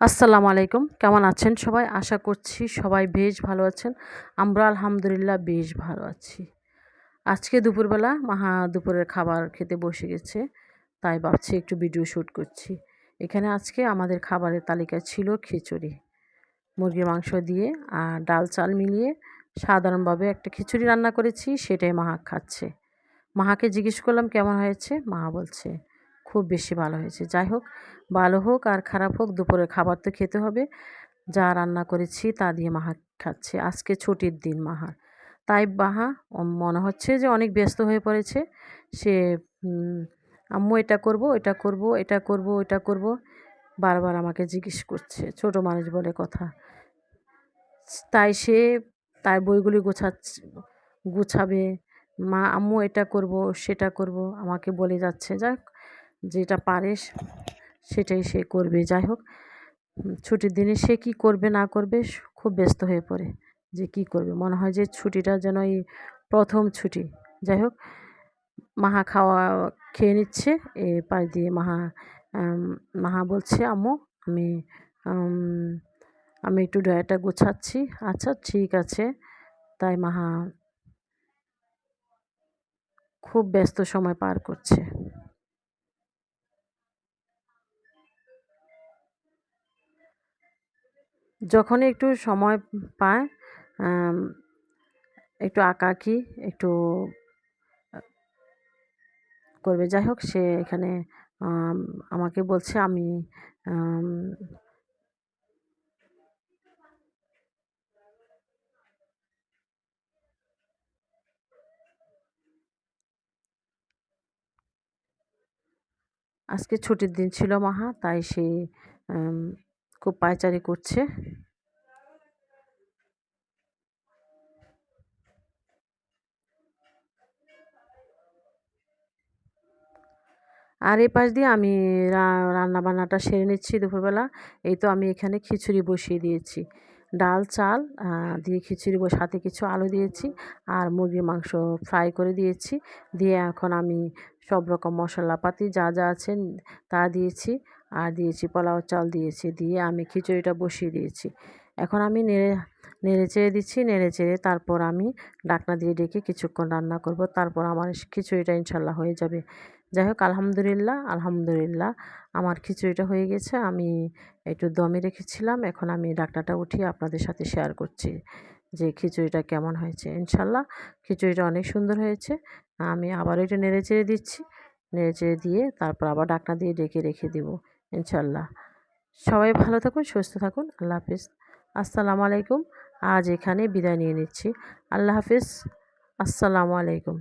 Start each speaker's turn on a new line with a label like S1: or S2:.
S1: আসসালামু আলাইকুম। কেমন আছেন সবাই? আশা করছি সবাই বেশ ভালো আছেন। আমরা আলহামদুলিল্লাহ বেশ ভালো আছি। আজকে দুপুরবেলা মাহা দুপুরের খাবার খেতে বসে গেছে, তাই ভাবছি একটু ভিডিও শ্যুট করছি। এখানে আজকে আমাদের খাবারের তালিকায় ছিল খিচুড়ি। মুরগির মাংস দিয়ে আর ডাল চাল মিলিয়ে সাধারণভাবে একটা খিচুড়ি রান্না করেছি, সেটাই মাহা খাচ্ছে। মাহাকে জিজ্ঞেস করলাম, কেমন হয়েছে? মা বলছে খুব বেশি ভালো হয়েছে। যাই হোক, ভালো হোক আর খারাপ হোক দুপুরে খাবার তো খেতে হবে। যা রান্না করেছি তা দিয়ে মাহা খাচ্ছে। আজকে ছুটির দিন মাহার। তাই বাহা মনে হচ্ছে যে অনেক ব্যস্ত হয়ে পড়েছে। সে আম্মু এটা করব এটা করব এটা করব এটা করব। বারবার আমাকে জিজ্ঞেস করছে, ছোট মানুষ বলে কথা। তাই সে, তার বইগুলি গোছাচ্ছে, গুছাবে। মা, আম্মু এটা করব, সেটা করব, আমাকে বলে যাচ্ছে। যাক যেটা পারে সেটাই সে করবে। যাই হোক ছুটির দিনে সে কি করবে না করবে খুব ব্যস্ত হয়ে পড়ে যে কি করবে। মনে হয় যে ছুটিটা যেন এই প্রথম ছুটি। যাই হোক, মাহা খাওয়া খেয়ে নিচ্ছে। এ পাশ দিয়ে মাহা মাহা বলছে, আম্মু, আমি আমি একটু ড্রয়ারটা গোছাচ্ছি। আচ্ছা ঠিক আছে। তাই মাহা খুব ব্যস্ত সময় পার করছে। যখনই একটু সময় পায় একটু আঁকাআঁকি, একটু করবে। যাই হোক, সে এখানে আমাকে বলছে আমি আজকে ছুটির দিন ছিল মাহা, তাই সে খুব পায়চারি করছে। আর এই পাশ দিয়ে আমি রান্না বান্নাটা সেরে নিচ্ছি দুপুরবেলা। এই তো আমি এখানে খিচুড়ি বসিয়ে দিয়েছি। ডাল, চাল দিয়ে খিচুড়ি হাতে কিছু আলু দিয়েছি আর মুরগির মাংস ফ্রাই করে দিয়েছি। দিয়ে এখন আমি সব রকম মশলাপাতি যা যা আছে তা দিয়েছি। আর দিয়েছি, পোলাও চাল দিয়েছি, দিয়ে আমি খিচুড়িটা বসিয়ে দিয়েছি। এখন আমি নেড়ে নেড়ে চেড়ে দিচ্ছি, নেড়ে চেড়ে তারপর আমি ডাকনা দিয়ে ডেকে কিছুক্ষণ রান্না করব। তারপর আমার খিচুড়িটা ইনশাল্লাহ হয়ে যাবে। যাই হোক, আলহামদুলিল্লাহ আলহামদুলিল্লাহ, আমার খিচুড়িটা হয়ে গেছে। আমি একটু দমে রেখেছিলাম, এখন আমি ডাকনাটা উঠিয়ে আপনাদের সাথে শেয়ার করছি যে খিচুড়িটা কেমন হয়েছে। ইনশাল্লাহ, খিচুড়িটা অনেক সুন্দর হয়েছে। আমি আবার একটু নেড়ে চেড়ে দিচ্ছি। নেড়ে চেড়ে দিয়ে তারপর আবার ডাকনা দিয়ে ডেকে রেখে দেব। ইনশাল্লাহ সবাই ভালো থাকুন, সুস্থ থাকুন। আল্লাহ হাফিজ। আসসালামু আলাইকুম। আজ এখানে বিদায় নিয়ে নিচ্ছি। আল্লাহ হাফিজ। আসসালামু আলাইকুম।